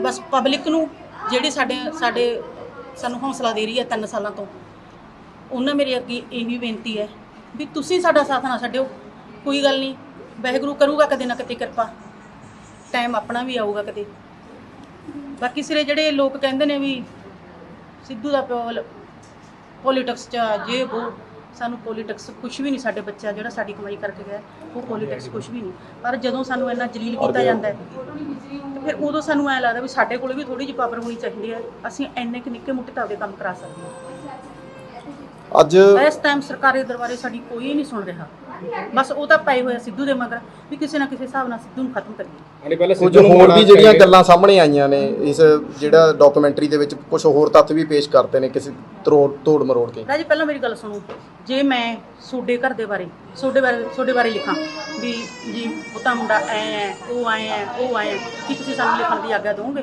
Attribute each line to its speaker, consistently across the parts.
Speaker 1: ਬਸ public ਨੂੰ ਜਿਹੜੇ ਸਾਡੇ ਸਾਡੇ ਸਾਨੂੰ ਹੌਸਲਾ ਦੇ ਰਹੀ ਹੈ ਤਿੰਨ ਸਾਲਾਂ ਤੋਂ, ਉਹਨਾਂ ਮੇਰੇ ਅੱਗੇ ਇਹ ਵੀ ਬੇਨਤੀ ਹੈ ਵੀ ਤੁਸੀਂ ਸਾਡਾ ਸਾਥ ਨਾ ਛੱਡਿਓ, ਕੋਈ ਗੱਲ ਨਹੀਂ, ਵਾਹਿਗੁਰੂ ਕਰੂਗਾ ਕਦੇ ਨਾ ਕਦੇ ਕਿਰਪਾ ਟਾਈਮ ਆਪਣਾ ਵੀ ਆਊਗਾ ਕਦੇ। ਬਾਕੀ ਸਿਰੇ ਜਿਹੜੇ ਲੋਕ ਕਹਿੰਦੇ ਨੇ ਵੀ ਸਿੱਧੂ ਦਾ ਪਿਓ ਪੋਲਿਟਿਕਸ ਚ ਜੇ ਉਹ ਸਾਨੂੰ ਪੋਲਿਟਿਕਸ ਕੁਝ ਵੀ ਨਹੀਂ ਸਾਡੇ ਬੱਚਾ ਜਿਹੜਾ ਸਾਡੀ ਕਮਾਈ ਕਰਕੇ ਗਿਆ ਉਹ ਪੋਲਿਟਿਕਸ ਕੁਝ ਵੀ ਨਹੀਂ। ਪਰ ਜਦੋਂ ਸਾਨੂੰ ਇੰਨਾ ਜਲੀਲ ਕੀਤਾ ਜਾਂਦਾ ਹੈ ਤੇ ਫਿਰ ਉਦੋਂ ਸਾਨੂੰ ਐ ਲੱਗਦਾ ਵੀ ਸਾਡੇ ਕੋਲ ਵੀ ਥੋੜੀ ਜਿਹੀ ਪਾਵਰ ਹੋਣੀ ਚਾਹੀਦੀ ਹੈ ਅਸੀਂ ਇੰਨੇ ਕਿ ਨਿੱਕੇ ਮੁੱਟੇ ਤਾਂ ਆਪਦੇ ਕੰਮ ਕਰਾ ਸਕਦੇ ਹਾਂ।
Speaker 2: ਅੱਜ
Speaker 1: ਇਸ ਟਾਈਮ ਸਰਕਾਰੀ ਦਰਬਾਰੇ ਸਾਡੀ ਕੋਈ ਨਹੀਂ ਸੁਣ ਰਿਹਾ। ਬਸ ਉਹ ਤਾਂ ਪਏ ਹੋਇਆ ਸਿੱਧੂ ਦੇ ਮਗਰ ਵੀ ਕਿਸੇ ਨਾ ਕਿਸੇ ਹਿਸਾਬ ਨਾਲ ਸਿੱਧੂ ਨੂੰ ਖਤਮ ਕਰੀਏ।
Speaker 2: ਕੁਝ ਹੋਰ ਵੀ ਜਿਹੜੀਆਂ ਗੱਲਾਂ ਸਾਹਮਣੇ ਆਈਆਂ ਨੇ ਇਸ ਜਿਹੜਾ ਡਾਕੂਮੈਂਟਰੀ ਦੇ ਵਿੱਚ ਕੁਝ ਹੋਰ ਤੱਥ ਵੀ ਪੇਸ਼ ਕਰਤੇ ਨੇ ਕਿਸੇ ਤਰੋੜ ਤੋੜ ਮਰੋੜ ਕੇ।
Speaker 1: ਰਾਜੀ ਪਹਿਲਾਂ ਮੇਰੀ ਗੱਲ ਸੁਣੋ। ਜੇ ਮੈਂ ਤੁਹਾਡੇ ਘਰ ਦੇ ਬਾਰੇ ਤੁਹਾਡੇ ਬਾਰੇ ਤੁਹਾਡੇ ਬਾਰੇ ਲਿਖਾਂ ਵੀ ਜੀ ਉਹ ਤਾਂ ਮੁੰਡਾ ਐ ਐ ਉਹ ਐ ਐ ਉਹ ਐ ਐ, ਕੀ ਤੁਸੀਂ ਸਾਨੂੰ ਲਿਖਣ ਦੀ ਆਗਿਆ ਦਿਓਗੇ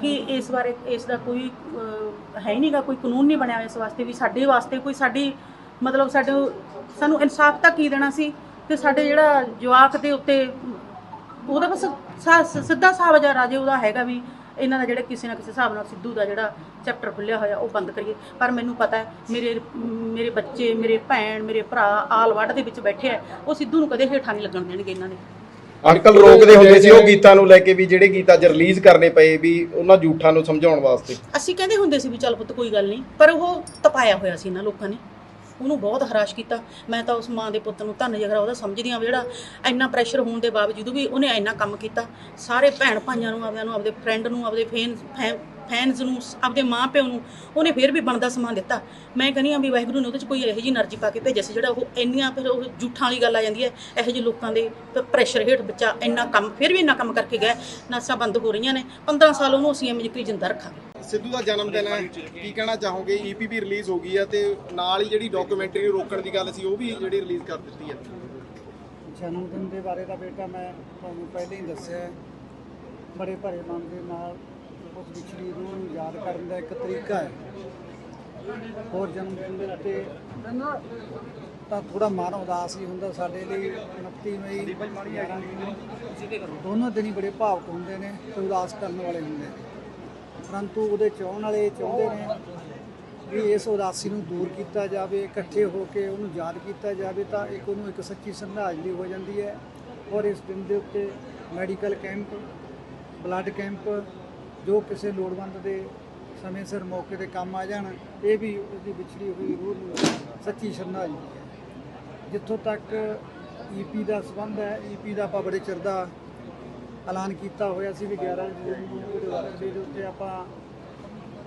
Speaker 1: ਕਿ ਇਸ ਬਾਰੇ ਇਸ ਦਾ ਕੋਈ ਅਹ, ਹੈ ਹੀ ਨਹੀਂਗਾ ਕੋਈ ਕਾਨੂੰਨ ਨਹੀਂ ਬਣਿਆ ਇਸ ਵਾਸਤੇ ਵੀ ਸਾਡੇ ਵਾਸਤੇ ਕੋਈ ਸਾਡੀ ਮਤਲਬ ਸਾਡੇ ਸਾਨੂੰ ਇਨਸਾਫ ਤਾਂ ਕੀ ਦੇਣਾ ਸੀ ਤੇ ਸਾਡੇ ਜਿਹੜਾ ਜਵਾਕ ਦੇ ਉੱਤੇ ਉਹਦਾ ਬਸ ਸਾ- ਸਿੱਧਾ ਹਿਸਾਬ ਜਾਂ ਰਾਜੇ ਉਹਦਾ ਹੈਗਾ ਵੀ ਇਹਨਾਂ ਦਾ ਜਿਹੜਾ ਕਿਸੇ ਨਾ ਕਿਸੇ ਹਿਸਾਬ ਨਾਲ ਸਿੱਧੂ ਦਾ ਜਿਹੜਾ ਚੈਪਟਰ ਖੁੱਲਿਆ ਹੋਇਆ ਉਹ ਬੰਦ ਕਰੀਏ। ਪਰ ਮੈਨੂੰ ਪਤਾ ਹੈ ਮੇਰੇ ਮੇਰੇ ਬੱਚੇ ਮੇਰੇ ਭੈਣ ਮੇਰੇ ਭਰਾ ਆਲ ਵੜ ਦੇ ਵਿੱਚ ਬੈਠੇ ਆ ਉਹ ਸਿੱਧੂ ਨੂੰ ਕਦੇ ਹੇਠਾਂ ਨਹੀਂ ਲੱਗਣ ਦੇਣਗੇ ਇਹਨਾਂ ਨੇ
Speaker 2: ਅੰਕਲ ਰੋਕਦੇ ਹੁੰਦੇ ਸੀ ਉਹ ਗੀਤਾਂ ਨੂੰ ਲੈ ਕੇ ਵੀ ਜਿਹੜੇ ਗੀਤ ਅੱਜ ਰਿਲੀਜ਼ ਕਰਨੇ ਪਏ ਵੀ ਉਹਨਾਂ ਝੂਠਾਂ ਨੂੰ ਸਮਝਾਉਣ ਵਾਸਤੇ।
Speaker 1: ਅਸੀਂ ਕਹਿੰਦੇ ਹੁੰਦੇ ਸੀ ਵੀ ਚੱਲ ਪੁੱਤ ਕੋਈ ਗੱਲ ਨਹੀਂ ਪਰ ਉਹ ਤਪਾਇਆ ਹੋਇਆ ਸੀ ਇਹਨਾਂ ਲੋਕਾਂ ਨੇ। ਉਹਨੂੰ ਬਹੁਤ ਹਰਾਸ਼ ਕੀਤਾ। ਮੈਂ ਤਾਂ ਉਸ ਮਾਂ ਦੇ ਪੁੱਤ ਨੂੰ ਧੰਨ ਜਗਰਾ ਉਹਦਾ ਸਮਝਦੀ ਵੀ ਜਿਹੜਾ ਇੰਨਾ ਪ੍ਰੈਸ਼ਰ ਹੋਣ ਦੇ ਬਾਵਜੂਦ ਵੀ ਉਹਨੇ ਇੰਨਾ ਕੰਮ ਕੀਤਾ। ਸਾਰੇ ਭੈਣ ਭਾਈਆਂ ਨੂੰ ਆਪਦਿਆਂ ਨੂੰ ਆਪਦੇ ਫਰੈਂਡ ਨੂੰ ਆਪਦੇ ਫੈਨ ਫੈਨਸ ਨੂੰ ਆਪਦੇ ਮਾਂ ਪਿਓ ਨੂੰ ਉਹਨੇ ਫਿਰ ਵੀ ਬਣਦਾ ਸਮਾਨ ਦਿੱਤਾ। ਮੈਂ ਕਹਿੰਦੀ ਆ ਵੀ ਵਾਹਿਗੁਰੂ ਨੇ ਉਹਦੇ ਚ ਕੋਈ ਇਹੋ ਜੀ એનર્ਜੀ ਪਾ ਕੇ ਭੇਜਿਆ ਸੀ ਜਿਹੜਾ ਉਹ ਇੰਨੀਆਂ ਫਿਰ ਉਹ ਜੂਠਾਂ ਵਾਲੀ ਗੱਲ ਆ ਜਾਂਦੀ ਹੈ ਇਹੋ ਜਿਹੇ ਲੋਕਾਂ ਦੇ ਪ੍ਰੈਸ਼ਰ ਹੇਠ ਬੱਚਾ ਇੰਨਾ ਕੰਮ ਫਿਰ ਵੀ ਇੰਨਾ ਕੰਮ ਕਰਕੇ ਗਿਆ ਨਸਾਂ ਬੰਦ ਹੋ ਰਹੀਆਂ ਨੇ 15 ਸਾਲ ਉਹਨੂੰ ਅਸੀਂ ਐਵੇਂ ਜਿਕਰੀ ਜਿੰਦਾ ਰੱਖਾਂਗੇ।
Speaker 2: ਸਿੱਧੂ ਦਾ ਜਨਮ ਦਿਨ ਹੈ ਕੀ ਕਹਿਣਾ ਚਾਹੋਗੇ? ਈਪੀ ਵੀ ਰਿਲੀਜ਼ ਹੋ ਗਈ ਆ ਤੇ ਨਾਲ ਹੀ ਜਿਹੜੀ ਡਾਕੂਮੈਂਟਰੀ ਰੋਕਣ ਦੀ ਗੱਲ ਸੀ ਉਹ ਵੀ ਜਿਹੜੀ ਰਿਲੀਜ਼ ਕਰ ਦਿੱਤੀ ਹੈ।
Speaker 3: ਜਨਮ ਦਿਨ ਦੇ ਬਾਰੇ ਦਾ ਬੇਟਾ ਮੈਂ ਤੁਹਾਨੂੰ ਪਹਿਲਾਂ ਹੀ ਦੱਸਿਆ ਬੜੇ ਭਰੇ ਮਨ ਦੇ ਨਾਲ ਉਸ ਵਿਛੜੀ ਰੂਹ ਨੂੰ ਯਾਦ ਕਰਨ ਦਾ ਇੱਕ ਤਰੀਕਾ ਹੈ। ਹੋਰ ਜਨਮ ਦਿਨ ਦੇ ਉੱਤੇ ਤਾਂ ਥੋੜਾ ਮਨ ਉਦਾਸ ਹੀ ਹੁੰਦਾ ਸਾਡੇ ਲਈ। 29 ਮਈ 11 ਨੂੰ ਦੋਨੋਂ ਦਿਨ ਹੀ ਬੜੇ ਭਾਵਕ ਹੁੰਦੇ ਨੇ ਤੇ ਉਦਾਸ ਕਰਨ ਵਾਲੇ ਹੁੰਦੇ ਨੇ। ਪਰੰਤੂ ਉਹਦੇ ਚਾਹਣ ਵਾਲੇ ਚਾਹੁੰਦੇ ਨੇ ਵੀ ਇਸ ਉਦਾਸੀ ਨੂੰ ਦੂਰ ਕੀਤਾ ਜਾਵੇ, ਇਕੱਠੇ ਹੋ ਕੇ ਉਹਨੂੰ ਯਾਦ ਕੀਤਾ ਜਾਵੇ ਤਾਂ ਇੱਕ ਉਹਨੂੰ ਇੱਕ ਸੱਚੀ ਸ਼ਰਧਾਂਜਲੀ ਹੋ ਜਾਂਦੀ ਹੈ। ਔਰ ਇਸ ਦਿਨ ਦੇ ਉੱਤੇ ਮੈਡੀਕਲ ਕੈਂਪ, ਬਲੱਡ ਕੈਂਪ ਜੋ ਕਿਸੇ ਲੋੜਵੰਦ ਦੇ ਸਮੇਂ ਸਿਰ ਮੌਕੇ ਤੇ ਕੰਮ ਆ ਜਾਣ, ਇਹ ਵੀ ਉਹਦੀ ਵਿਛੜੀ ਹੋਈ ਰੂਹ ਨੂੰ ਸੱਚੀ ਸ਼ਰਧਾਂਜਲੀ ਹੈ। ਜਿੱਥੋਂ ਤੱਕ ਈਪੀ ਦਾ ਸੰਬੰਧ ਹੈ ਈਪੀ ਦਾ ਆਪਾਂ ਬੜੇ ਚਿਰ ਦਾ ਐਲਾਨ ਕੀਤਾ ਹੋਇਆ ਸੀ ਵੀ 11 ਜੂਨ ਨੂੰ ਉਹਦੇ ਦੇ ਉੱਤੇ ਆਪਾਂ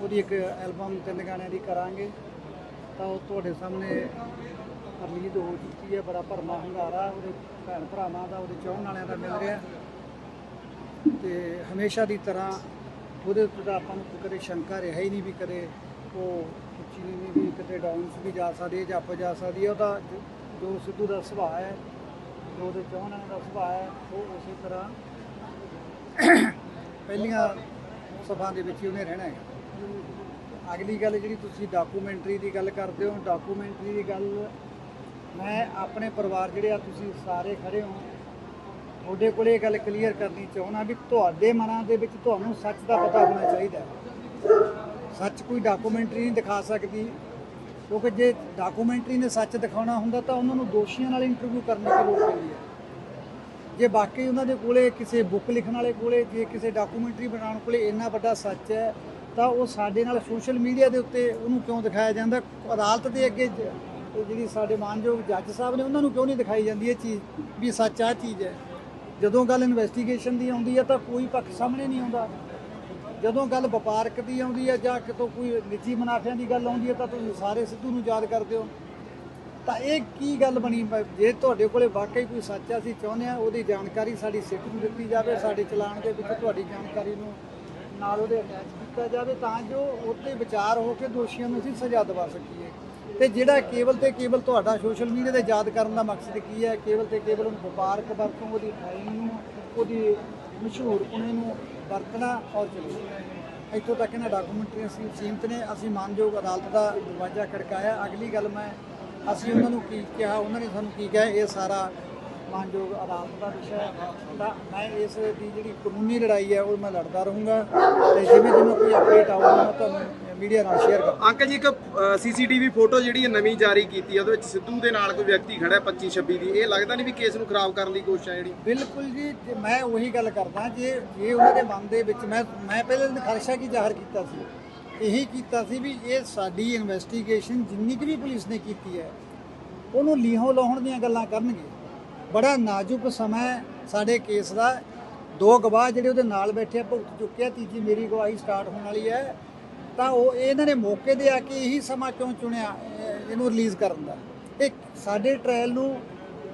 Speaker 3: ਉਹਦੀ ਇੱਕ ਐਲਬਮ ਤਿੰਨ ਗਾਣਿਆਂ ਦੀ ਕਰਾਂਗੇ। ਤਾਂ ਉਹ ਤੁਹਾਡੇ ਸਾਹਮਣੇ ਰਿਲੀਜ਼ ਹੋ ਚੁੱਕੀ ਹੈ, ਬੜਾ ਭਰਮਾ ਹੰਗਾਰਾ ਉਹਦੇ ਭੈਣ ਭਰਾਵਾਂ ਦਾ, ਉਹਦੇ ਚਾਹਣ ਵਾਲਿਆਂ ਦਾ ਮਿਲ ਰਿਹਾ। ਤੇ ਹਮੇਸ਼ਾ ਦੀ ਤਰ੍ਹਾਂ ਉਹਦੇ ਉੱਤੇ ਤਾਂ ਆਪਾਂ ਨੂੰ ਕਦੇ ਸ਼ੰਕਾ ਰਿਹਾ ਹੀ ਨਹੀਂ ਵੀ ਕਦੇ ਉਹ ਉੱਚੀ ਨਹੀਂ ਵੀ ਕਿਤੇ ਡਾਊਨਸ ਵੀ ਜਾ ਸਕਦੀ ਹੈ ਜਾਂ ਅੱਪ ਜਾ ਸਕਦੀ ਹੈ, ਉਹਦਾ ਜੋ- ਸਿੱਧੂ ਦਾ ਸੁਭਾਅ ਹੈ, ਜੋ ਉਹਦੇ ਚਾਹਣ ਦਾ ਸੁਭਾਅ ਹੈ, ਉਹ ਉਸੇ ਤਰ੍ਹਾਂ ਪਹਿਲੀਆਂ ਸਭਾ ਦੇ ਵਿੱਚ ਹੀ ਉਹਨੇ ਰਹਿਣਾ ਹੈ ਅਗਲੀ ਗੱਲ ਜਿਹੜੀ ਤੁਸੀਂ ਡਾਕੂਮੈਂਟਰੀ ਦੀ ਗੱਲ ਕਰਦੇ ਹੋ ਡਾਕੂਮੈਂਟਰੀ ਦੀ ਗੱਲ ਮੈਂ ਆਪਣੇ ਪਰਿਵਾਰ ਜਿਹੜੇ ਆ ਤੁਸੀਂ ਸਾਰੇ ਖੜੇ ਹੋ ਤੁਹਾਡੇ ਕੋਲੇ ਇਹ ਗੱਲ ਕਲੀਅਰ ਕਰਨੀ ਚਾਹੁੰਦਾ ਵੀ ਤੁਹਾਡੇ ਮਨਾਂ ਦੇ ਵਿੱਚ ਤੁਹਾਨੂੰ ਸੱਚ ਦਾ ਪਤਾ ਹੋਣਾ ਚਾਹੀਦਾ ਸੱਚ ਕੋਈ ਡਾਕੂਮੈਂਟਰੀ ਨਹੀਂ ਦਿਖਾ ਸਕਦੀ। ਕਿਉਂਕਿ ਜੇ ਡਾਕੂਮੈਂਟਰੀ ਨੇ ਸੱਚ ਦਿਖਾਉਣਾ ਹੁੰਦਾ ਤਾਂ ਉਹਨਾਂ ਨੂੰ ਦੋਸ਼ੀਆਂ ਨਾਲ ਇੰਟਰਵਿਊ ਕਰਨ ਦੀ ਲੋੜ ਪੈਂਦੀ ਹੈ। ਜੇ ਬਾਕੀ ਉਹਨਾਂ ਦੇ ਕੋਲੇ ਕਿਸੇ ਬੁੱਕ ਲਿਖਣ ਵਾਲੇ ਕੋਲੇ, ਜੇ ਕਿਸੇ ਡਾਕੂਮੈਂਟਰੀ ਬਣਾਉਣ ਕੋਲੇ ਇੰਨਾ ਵੱਡਾ ਸੱਚ ਹੈ, ਤਾਂ ਉਹ ਸਾਡੇ ਨਾਲ ਸੋਸ਼ਲ ਮੀਡੀਆ ਦੇ ਉੱਤੇ ਉਹਨੂੰ ਕਿਉਂ ਦਿਖਾਇਆ ਜਾਂਦਾ? ਅਦਾਲਤ ਦੇ ਅੱਗੇ ਜਿਹੜੀ ਸਾਡੇ ਮਾਨਯੋਗ ਜੱਜ ਸਾਹਿਬ ਨੇ ਉਹਨਾਂ ਨੂੰ ਕਿਉਂ ਨਹੀਂ ਦਿਖਾਈ ਜਾਂਦੀ ਇਹ ਚੀਜ਼ ਵੀ ਸੱਚ ਆ ਚੀਜ਼ ਹੈ? ਜਦੋਂ ਗੱਲ ਇਨਵੈਸਟੀਗੇਸ਼ਨ ਦੀ ਆਉਂਦੀ ਹੈ ਤਾਂ ਕੋਈ ਪੱਖ ਸਾਹਮਣੇ ਨਹੀਂ ਆਉਂਦਾ। ਜਦੋਂ ਗੱਲ ਵਪਾਰਕ ਦੀ ਆਉਂਦੀ ਹੈ ਜਾਂ ਕਿਤੋਂ ਕੋਈ ਨਿੱਜੀ ਮੁਨਾਫਿਆਂ ਦੀ ਗੱਲ ਆਉਂਦੀ ਹੈ ਤਾਂ ਤੁਸੀਂ ਸਾਰੇ ਸਿੱਧੂ ਨੂੰ ਯਾਦ ਕਰਦੇ ਹੋ। ਤਾਂ ਇਹ ਕੀ ਗੱਲ ਬਣੀ? ਜੇ ਤੁਹਾਡੇ ਕੋਲੇ ਵਾਕਈ ਕੋਈ ਸੱਚ ਆ, ਅਸੀਂ ਚਾਹੁੰਦੇ ਆ ਉਹਦੀ ਜਾਣਕਾਰੀ ਸਾਡੀ ਸਿੱਖ ਨੂੰ ਦਿੱਤੀ ਜਾਵੇ, ਸਾਡੇ ਚਲਾਨ ਦੇ ਵਿੱਚ ਤੁਹਾਡੀ ਜਾਣਕਾਰੀ ਨੂੰ ਨਾਲ ਉਹਦੇ ਅਟੈਚ ਕੀਤਾ ਜਾਵੇ ਤਾਂ ਜੋ ਉੱਤੇ ਵਿਚਾਰ ਹੋ ਕੇ ਦੋਸ਼ੀਆਂ ਨੂੰ ਅਸੀਂ ਸਜ਼ਾ ਦਿਵਾ ਸਕੀਏ। ਤੇ ਜਿਹੜਾ ਕੇਵਲ ਤੇ ਕੇਵਲ ਤੁਹਾਡਾ ਸੋਸ਼ਲ ਮੀਡੀਆ ਤੇ ਯਾਦ ਕਰਨ ਦਾ ਮਕਸਦ ਕੀ ਹੈ? ਕੇਵਲ ਤੇ ਕੇਵਲ ਉਹਨੂੰ ਵਪਾਰਕ ਵਰਤੋਂ, ਉਹਦੀ ਫਾਈਲ ਨੂੰ, ਉਹਦੀ ਮਸ਼ਹੂਰ ਪੁਣੇ ਨੂੰ ਵਰਤਣਾ ਔਰ ਚੱਲਣਾ। ਇੱਥੋਂ ਤੱਕ ਇਹਨਾਂ ਡਾਕੂਮੈਂਟਰੀ ਅਸੀਂ ਸੀਮਤ ਨੇ, ਅਸੀਂ ਮਾਨਯੋਗ ਅਦਾਲਤ ਦਾ ਦਰਵਾਜ਼ਾ ਖੜਕਾਇਆ। ਅਗਲੀ ਗੱਲ ਮੈਂ, ਅਸੀਂ ਉਹਨਾਂ ਨੂੰ ਕੀ ਕਿਹਾ, ਉਹਨਾਂ ਨੇ ਸਾਨੂੰ ਕੀ ਕਿਹਾ, ਇਹ ਸਾਰਾ ਮਾਨਯੋਗ ਅਦਾਲਤ ਦਾ ਵਿਸ਼ਾ ਹੈ। ਮੈਂ ਇਸ ਦੀ ਜਿਹੜੀ ਕਾਨੂੰਨੀ ਲੜਾਈ ਹੈ, ਉਹ ਮੈਂ ਲੜਦਾ ਰਹੂੰਗਾ। ਤੇ ਜਿਵੇਂ ਜਿਵੇਂ ਕੋਈ ਅਪਡੇਟ ਆਊਗਾ, ਮੈਂ ਤੁਹਾਨੂੰ ਮੀਡੀਆ ਨਾਲ ਸ਼ੇਅਰ ਕਰਾਂਗਾ
Speaker 2: ਅੰਕਲ ਜੀ ਇੱਕ ਸੀਸੀਟੀਵੀ ਫੋਟੋ ਜਿਹੜੀ ਇਹ ਨਵੀਂ ਜਾਰੀ ਕੀਤੀ ਹੈ ਉਹਦੇ ਵਿੱਚ ਸਿੱਧੂ ਦੇ ਨਾਲ ਕੋਈ ਵਿਅਕਤੀ ਖੜਾ ਹੈ 25 26 ਦੀ। ਇਹ ਲੱਗਦਾ ਨਹੀਂ ਵੀ ਕੇਸ ਨੂੰ ਖਰਾਬ ਕਰਨ ਦੀ ਕੋਸ਼ਿਸ਼ ਹੈ ਜਿਹੜੀ।
Speaker 3: ਬਿਲਕੁਲ ਜੀ ਮੈਂ ਉਹੀ ਗੱਲ ਕਰਦਾ ਜੇ ਜੇ ਉਹਨਾਂ ਦੇ ਮਨ ਦੇ ਵਿੱਚ ਮੈਂ ਮੈਂ ਪਹਿਲੇ ਦਿਨ ਖਰਸ਼ਾ ਕੀ ਜ਼ਾਹਰ ਕੀਤਾ ਸੀ? ਇਹੀ ਕੀਤਾ ਸੀ ਵੀ ਇਹ ਸਾਡੀ ਇਨਵੈਸਟੀਗੇਸ਼ਨ ਜਿੰਨੀ ਕੁ ਵੀ ਪੁਲਿਸ ਨੇ ਕੀਤੀ ਹੈ ਉਹਨੂੰ ਲੀਹੋਂ ਲਾਉਣ ਦੀਆਂ ਗੱਲਾਂ ਕਰਨਗੇ। ਬੜਾ ਨਾਜ਼ੁਕ ਸਮਾਂ ਹੈ ਸਾਡੇ ਕੇਸ ਦਾ। ਦੋ ਗਵਾਹ ਜਿਹੜੇ ਉਹਦੇ ਨਾਲ ਬੈਠੇ ਆ, ਭੁਗਤ ਚੁੱਕੇ ਆ ਤੀਜੀ ਮੇਰੀ ਗਵਾਹੀ ਸਟਾਰਟ ਹੋਣ ਵਾਲੀ ਹੈ। ਤਾਂ ਉਹ ਇਹਨਾਂ ਨੇ ਮੌਕੇ ਦੇ ਆ ਕੇ ਇਹੀ ਸਮਾਂ ਕਿਉਂ ਚੁਣਿਆ ਇਹ- ਇਹਨੂੰ ਰਿਲੀਜ਼ ਕਰਨ ਦਾ। ਇਹ ਸਾਡੇ ਟ੍ਰਾਇਲ ਨੂੰ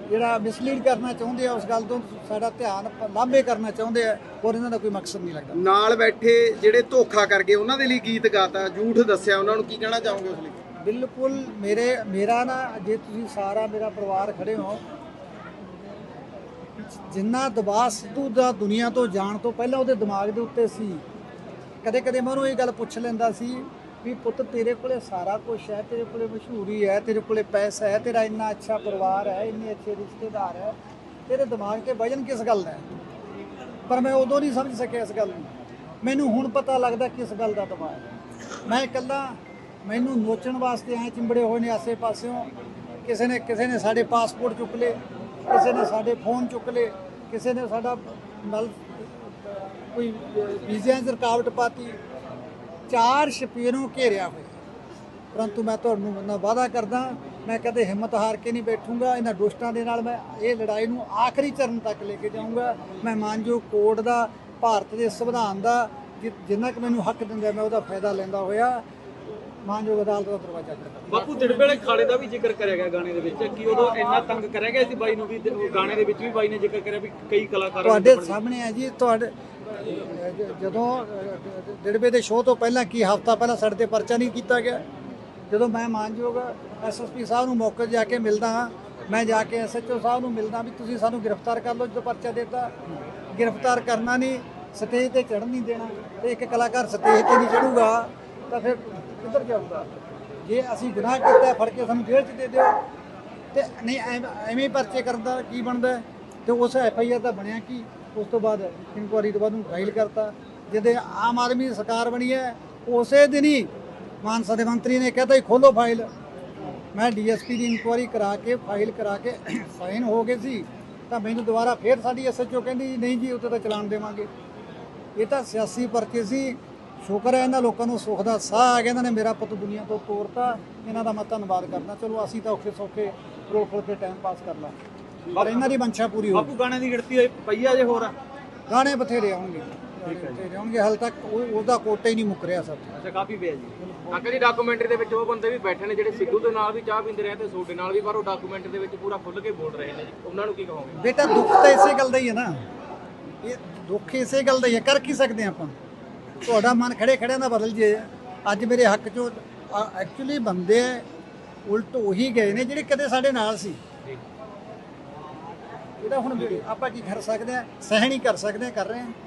Speaker 3: ਜਿਹੜਾ ਮਿਸਲੀਡ ਕਰਨਾ ਚਾਹੁੰਦੇ ਆ ਉਸ ਗੱਲ ਤੋਂ ਸਾਡਾ ਧਿਆਨ ਲਾਂਭੇ ਕਰਨਾ ਚਾਹੁੰਦੇ ਆ ਔਰ ਇਹਨਾਂ ਦਾ ਕੋਈ ਮਕਸਦ ਨਹੀਂ ਲੱਗਦਾ।
Speaker 2: ਨਾਲ ਬੈਠੇ ਜਿਹੜੇ ਧੋਖਾ ਕਰ ਗਏ ਉਹਨਾਂ ਦੇ ਲਈ ਗੀਤ ਗਾਤਾ ਝੂਠ ਦੱਸਿਆ ਉਹਨਾਂ ਨੂੰ ਕੀ ਕਹਿਣਾ ਚਾਹੋਗੇ ਉਸ ਲਈ?
Speaker 3: ਬਿਲਕੁਲ ਮੇਰੇ ਮੇਰਾ ਨਾ ਜੇ ਤੁਸੀਂ ਸਾਰਾ ਮੇਰਾ ਪਰਿਵਾਰ ਖੜੇ ਹੋ ਜਿੰਨਾ ਦਬਾਅ ਸਿੱਧੂ ਦਾ ਦੁਨੀਆ ਤੋਂ ਜਾਣ ਤੋਂ ਪਹਿਲਾਂ ਉਹਦੇ ਦਿਮਾਗ ਦੇ ਉੱਤੇ ਸੀ ਕਦੇ ਕਦੇ ਮੈਂ ਉਹਨੂੰ ਇਹ ਗੱਲ ਪੁੱਛ ਲੈਂਦਾ ਸੀ ਵੀ ਪੁੱਤ ਤੇਰੇ ਕੋਲੇ ਸਾਰਾ ਕੁਝ ਹੈ, ਤੇਰੇ ਕੋਲੇ ਮਸ਼ਹੂਰੀ ਹੈ, ਤੇਰੇ ਕੋਲੇ ਪੈਸਾ ਹੈ, ਤੇਰਾ ਇੰਨਾ ਅੱਛਾ ਪਰਿਵਾਰ ਹੈ, ਇੰਨੇ ਅੱਛੇ ਰਿਸ਼ਤੇਦਾਰ ਹੈ, ਤੇਰੇ ਦਿਮਾਗ ਤੇ ਵਜਨ ਕਿਸ ਗੱਲ ਦਾ ਪਰ ਮੈਂ ਉਦੋਂ ਨਹੀਂ ਸਮਝ ਸਕਿਆ ਇਸ ਗੱਲ ਨੂੰ। ਮੈਨੂੰ ਹੁਣ ਪਤਾ ਲੱਗਦਾ ਕਿਸ ਗੱਲ ਦਾ ਦਿਮਾਗ ਮੈਂ ਇਕੱਲਾ, ਮੈਨੂੰ ਨੋਚਣ ਵਾਸਤੇ ਐ ਚਿੰਬੜੇ ਹੋਏ ਨੇ ਆਸੇ ਪਾਸਿਓਂ, ਕਿਸੇ ਨੇ ਕਿਸੇ ਨੇ ਸਾਡੇ ਪਾਸਪੋਰਟ ਚੁੱਕ ਲਏ, ਕਿਸੇ ਨੇ ਸਾਡੇ ਫੋਨ ਚੁੱਕ ਲਏ, ਕਿਸੇ ਨੇ ਸਾਡਾ ਨਲ ਕੋਈ ਵੀਜ਼ਿਆਂ 'ਚ ਰੁਕਾਵਟ ਪਾਤੀ ਚਾਰ ਸ਼ਪੀਰੋਂ ਘੇਰਿਆ ਹੋਇਆ। ਪਰੰਤੂ ਮੈਂ ਤੁਹਾਨੂੰ ਮੈਂ ਵਾਅਦਾ ਕਰਦਾ ਮੈਂ ਕਦੇ ਹਿੰਮਤ ਹਾਰ ਕੇ ਨਹੀਂ ਬੈਠੂੰਗਾ ਇਹਨਾਂ ਦੁਸ਼ਟਾਂ ਦੇ ਨਾਲ ਮੈਂ ਇਹ ਲੜਾਈ ਨੂੰ ਆਖਰੀ ਚਰਨ ਤੱਕ ਲੈ ਕੇ ਜਾਊਂਗਾ। ਮੈਂ ਮਾਨਯੋਗ ਕੋਰਟ ਦਾ ਭਾਰਤ ਦੇ ਸੰਵਿਧਾਨ ਦਾ ਜਿੰਨਾ ਕੁ ਮੈਨੂੰ ਹੱਕ ਦਿੰਦਾ ਮੈਂ ਉਹਦਾ ਫਾਇਦਾ ਲੈਂਦਾ ਹੋਇਆ। ਮਾਨਯੋਗ ਅਦਾਲਤ ਦਾ ਦਰਵਾਜ਼ਾ ਖੜਕਾਉਂਗਾ
Speaker 4: ਬਾਪੂ ਦਿੜਬੇ ਵਾਲੇ ਖਾੜੇ ਦਾ ਵੀ ਜ਼ਿਕਰ ਕਰਿਆ ਗਿਆ ਗਾਣੇ ਦੇ ਵਿੱਚ ਕਿ ਉਦੋਂ ਇੰਨਾ ਤੰਗ ਕਰਿਆ ਗਿਆ ਸੀ ਬਾਈ ਨੂੰ ਵੀ ਗਾਣੇ ਦੇ ਵਿੱਚ ਵੀ ਬਾਈ ਨੇ ਜ਼ਿਕਰ ਕਰਿਆ ਵੀ ਕਈ ਕਲਾਕਾਰਾਂ ਨੂੰ
Speaker 3: ਤੁਹਾਡੇ ਸਾਹਮਣੇ ਹੈ ਜੀ ਤੁਹਾਡੇ ਜਦੋਂ ਅ, ਦੇ ਸ਼ੋਅ ਤੋਂ ਪਹਿਲਾਂ ਕੀ ਹਫਤਾ ਪਹਿਲਾਂ ਸਾਡੇ ਤੇ ਪਰਚਾ ਨਹੀਂ ਕੀਤਾ ਗਿਆ? ਜਦੋਂ ਮੈਂ ਮਾਨਯੋਗ ਐਸਐਸਪੀ ਸਾਹਿਬ ਨੂੰ ਮੌਕੇ 'ਤੇ ਜਾ ਕੇ ਮਿਲਦਾ ਹਾਂ ਮੈਂ ਜਾ ਕੇ ਐਸਐਚਓ ਸਾਹਿਬ ਨੂੰ ਮਿਲਦਾ ਵੀ ਤੁਸੀਂ ਸਾਨੂੰ ਗ੍ਰਿਫਤਾਰ ਕਰ ਲਓ ਜਦੋਂ ਪਰਚਾ ਦਿੱਤਾ। ਗ੍ਰਿਫਤਾਰ ਕਰਨਾ ਨਹੀਂ ਸਟੇਜ ਤੇ ਚੜ੍ਹਨ ਨਹੀਂ ਦੇਣਾ ਤੇ ਇੱਕ ਕਲਾਕਾਰ ਸਟੇਜ ਤੇ ਨਹੀਂ ਚੜੂਗਾ ਤਾਂ ਫਿਰ ਕਿੱਧਰ ਜਾਊਗਾ ਜੇ ਅਸੀਂ ਗੁਨਾਹ ਕੀਤਾ ਫੜ ਕੇ ਸਾਨੂੰ ਜੇਲ੍ਹ 'ਚ ਦੇ ਦਿਓ। ਤੇ ਨਹੀਂ ਐਵੇਂ ਐਵੇਂ ਹੀ ਪਰਚੇ ਕਰਦਾ ਕੀ ਬਣਦਾ ਹੈ? ਤੇ ਉਸ ਐਫ ਆਈ ਆਰ ਦਾ ਬਣਿਆ ਕੀ? ਉਸ ਤੋਂ ਬਾਅਦ ਇਨਕੁਆਰੀ ਤੋਂ ਬਾਅਦ ਨੂੰ ਫਾਈਲ ਕਰਤਾ। ਜਿਹਦੇ ਆਮ ਆਦਮੀ ਦੀ ਸਰਕਾਰ ਬਣੀ ਹੈ, ਉਸੇ ਦਿਨ ਹੀ ਮਾਨਸਾ ਦੇ ਮੰਤਰੀ ਨੇ ਕਹਿਤਾ ਹੀ ਖੋਲੋ ਫਾਈਲ ਮੈਂ ਡੀਐਸਪੀ ਦੀ ਇਨਕੁਆਰੀ ਕਰਾ ਕੇ ਫਾਈਲ ਕਰਾ ਕੇ ਸਾਈਨ ਹੋ ਗਏ ਸੀ, ਤਾਂ ਮੈਨੂੰ ਦੁਬਾਰਾ ਫੇਰ ਸਾਡੀ ਐਸਐਚਓ ਕਹਿੰਦੀ, ਨਹੀਂ ਜੀ ਉੱਤੇ ਤਾਂ ਚਲਾਨ ਦੇਵਾਂਗੇ। ਇਹ ਤਾਂ ਸਿਆਸੀ ਪਰਚੇ ਸੀ। ਸ਼ੁਕਰ ਹੈ ਇਹਨਾਂ ਲੋਕਾਂ ਨੂੰ ਸੁੱਖ ਦਾ ਸਾਹ ਆ ਗਿਆ, ਇਹਨਾਂ ਨੇ ਮੇਰਾ ਪੁੱਤ ਦੁਨੀਆ ਤੋਂ ਤੋਰਤਾ। ਇਹਨਾਂ ਦਾ ਮੈਂ ਧੰਨਵਾਦ ਕਰਦਾ। ਚਲੋ, ਅਸੀਂ ਤਾਂ ਔਖੇ ਸੌਖੇ ਰੋਲ ਖੋਲ ਕੇ ਟਾਈਮ ਪਾਸ ਕਰ ਲਾਂ। ਪਰ ਇਹਨਾਂ ਦੀ ਮੰਸ਼ਾ ਪੂਰੀ ਹੋ
Speaker 4: ਬਾਪੂ ਗਾਣੇ ਦੀ ਗਿਣਤੀ ਹੋਈ ਪਈ ਆ ਜੇ ਹੋਰ? ਆ
Speaker 3: ਗਾਣੇ ਬਥੇਰੇ ਆਉਣਗੇ। ਬਥੇਰੇ ਆਉਣਗੇ ਹਾਲ ਤੱਕ ਉਹ- ਉਹਦਾ ਕੋਟਾ ਹੀ ਨਹੀਂ ਮੁੱਕ ਰਿਹਾ ਸਭ।
Speaker 4: ਅੱਛਾ ਕਾਫੀ ਪਿਆ ਜੀ।
Speaker 5: ਅੰਕਲ ਜੀ ਡਾਕੂਮੈਂਟਰੀ ਦੇ ਵਿੱਚ ਉਹ ਬੰਦੇ ਵੀ ਬੈਠੇ ਨੇ ਜਿਹੜੇ ਸਿੱਧੂ ਦੇ ਨਾਲ ਵੀ ਚਾਹ ਪੀਂਦੇ ਰਹੇ ਤੇ ਸੋਡੇ ਨਾਲ ਵੀ ਪਰ ਉਹ ਡਾਕੂਮੈਂਟਰੀ ਦੇ ਵਿੱਚ ਪੂਰਾ ਖੁੱਲ ਕੇ ਬੋਲ ਰਹੇ ਨੇ ਜੀ। ਉਹਨਾਂ ਨੂੰ ਕੀ ਕਹੋਗੇ?
Speaker 3: ਬੇਟਾ ਦੁੱਖ ਤਾਂ ਇਸੇ ਗੱਲ ਦਾ ਹੀ ਹੈ ਨਾ। ਇਹ ਦੁੱਖ ਇਸੇ ਗੱਲ ਦਾ ਹੀ ਹੈ। ਕਰ ਕੀ ਸਕਦੇ ਹਾਂ ਆਪਾਂ? ਤੁਹਾਡਾ ਮਨ ਖੜੇ ਖੜਿਆਂ ਦਾ ਬਦਲ ਜੇ। ਅੱਜ ਮੇਰੇ ਹੱਕ ਚੋਂ ਐਕਚੁਅਲੀ ਬੰਦੇ ਉਲਟ ਉਹੀ ਗਏ ਨੇ ਜਿਹੜੇ ਕਦੇ ਸਾਡੇ ਨਾਲ ਸੀ। ਇਹਦਾ ਹੁਣ ਆਪਾਂ ਕੀ ਕਰ ਸਕਦੇ ਹਾਂ, ਸਹਿਣ ਹੀ ਕਰ ਸਕਦੇ ਹਾਂ, ਕਰ ਰਹੇ ਹਾਂ।